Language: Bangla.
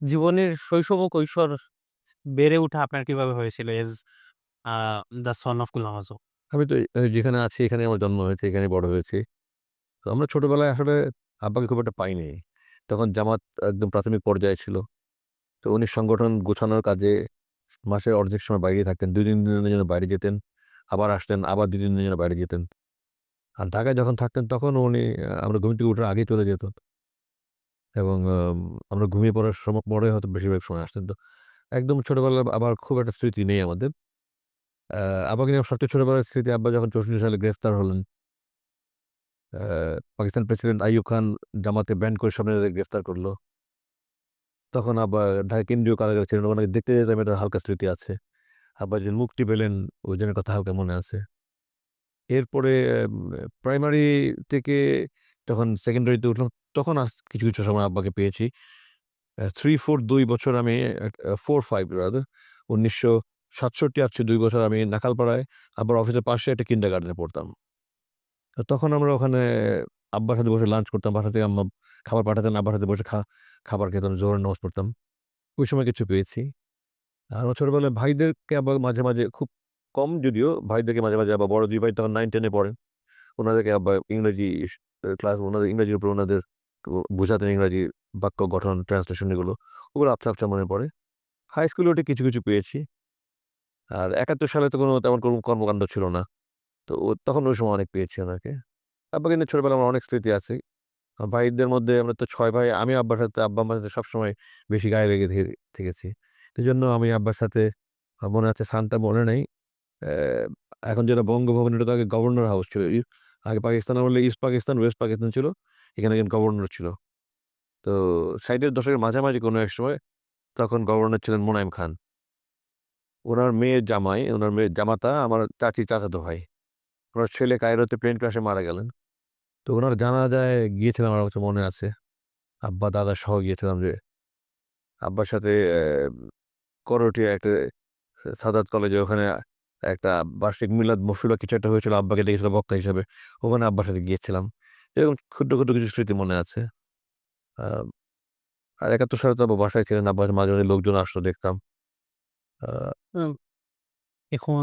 জীবনের শৈশব ও কৈশোর বেড়ে ওঠা আপনার কীভাবে হয়েছিল as the son of Ghulam Azam? আমি তো যেখানে আছি এখানে আমার জন্ম হয়েছে, এখানেই বড় হয়েছি। তো আমরা ছোটবেলায় আসলে আব্বাকে খুব একটা পাইনি। তখন জামাত একদম প্রাথমিক পর্যায়ে ছিল। তো উনি সংগঠন গোছানোর কাজে মাসের অর্ধেক সময় বাইরেই থাকতেন। দুই দিন দিনের জন্য বাইরে যেতেন, আবার আসতেন, আবার ২ দিনের জন্য বাইরে যেতেন। আর ঢাকায় যখন থাকতেন তখন উনি আমরা ঘুম থেকে উঠার আগেই চলে যেত। এবং আমরা ঘুমিয়ে পড়ার সময়, পরে হয়তো বেশিরভাগ সময় আসতেন। তো একদম ছোটবেলায় আবার খুব একটা স্মৃতি নেই আমাদের। আব্বাকে নিয়ে সবচেয়ে ছোটবেলার স্মৃতি আব্বা যখন ৬৪ সালে গ্রেফতার হলেন। পাকিস্তান প্রেসিডেন্ট আইয়ুব খান জামাতে ব্যান্ড করে সামনে গ্রেফতার করল তখন আব্বা ঢাকা কেন্দ্রীয় কারাগারে ছিলেন। ওনাকে দেখতে যেতাম এটা হালকা স্মৃতি আছে। আব্বা যেদিন মুক্তি পেলেন, ওই দিনের কথা হালকা মনে আছে। এরপরে প্রাইমারি থেকে যখন সেকেন্ডারিতে উঠলাম তখন আজ কিছু, কিছু সময় আব্বাকে পেয়েছি। থ্রি ফোর দুই বছর আমি ফোর ফাইভ ৪-৫ রাদার ১৯৬৭-৮৮ ২ বছর আমি নাকালপাড়ায় আব্বার অফিসের পাশে একটা কিন্ডার গার্ডেনে পড়তাম। তখন আমরা ওখানে আব্বার সাথে বসে লাঞ্চ করতাম। বাসা থেকে আম্মা খাবার পাঠাতেন। আব্বার সাথে বসে খা খাবার খেতাম, জোহরের নামাজ পড়তাম। ওই সময় কিছু পেয়েছি। আর আমার ছোটবেলায় ভাইদেরকে আবার মাঝে, মাঝে খুব কম যদিও ভাইদেরকে মাঝে, মাঝে আবার বড় ২ ভাই তখন 9-10 এ পড়েন। উনাদেরকে আব্বা ইংরেজি ক্লাস ওনাদের ইংরাজির উপর ওনাদের বোঝাতেন ইংরেজি বাক্য গঠন, ট্রান্সলেশন এগুলো। ওগুলো আবছা, আবছা মনে পড়ে। হাই স্কুলে উঠে কিছু, কিছু পেয়েছি। আর ৭১ সালে তো কোনো তেমন কোনো কর্মকাণ্ড ছিল না। তো তখন ওই সময় অনেক পেয়েছি ওনাকে। আব্বাকে নিয়ে ছোটবেলায় আমার অনেক স্মৃতি আছে। ভাইদের মধ্যে আমরা তো ছয় ভাই। আমি আব্বার সাথে আব্বা-আম্মার সাথে সবসময় বেশি গায়ে লেগে থেকেছি থেকেছি। জন্য আমি আব্বার সাথে মনে আছে সালটা মনে নেই। এখন যেটা বঙ্গভবন এটা তো আগে গভর্নর হাউস ছিল। আগে পাকিস্তান বললে ইস্ট পাকিস্তান, ওয়েস্ট পাকিস্তান ছিল। এখানে একজন গভর্নর ছিল। তো সাইডের দশকের মাঝামাঝি কোনো এক সময় তখন গভর্নর ছিলেন মোনায়েম খান। ওনার মেয়ের জামাই, ওনার মেয়ের জামাতা আমার চাচীর চাচাতো ভাই। ওনার ছেলে কায়রোতে প্লেন ক্র্যাশে মারা গেলেন। তো উনার জানাজায় গিয়েছিলাম আমার কাছে মনে আছে। আব্বা, দাদা সহ গিয়েছিলাম যে আব্বার সাথে করটিয়া একটা সাদাত কলেজে ওখানে একটা বার্ষিক মিলাদ মহফিল বা কিছু একটা হয়েছিল। আব্বাকে ডেকেছিল বক্তা হিসাবে ওখানে আব্বার সাথে গিয়েছিলাম। এরকম ক্ষুদ্র, ক্ষুদ্র কিছু স্মৃতি মনে আছে। আর ৭১ সালে তো আব্বা বাসায় ছিলেন। আব্বার মাঝে, মাঝে লোকজন আসতো দেখতাম। এখন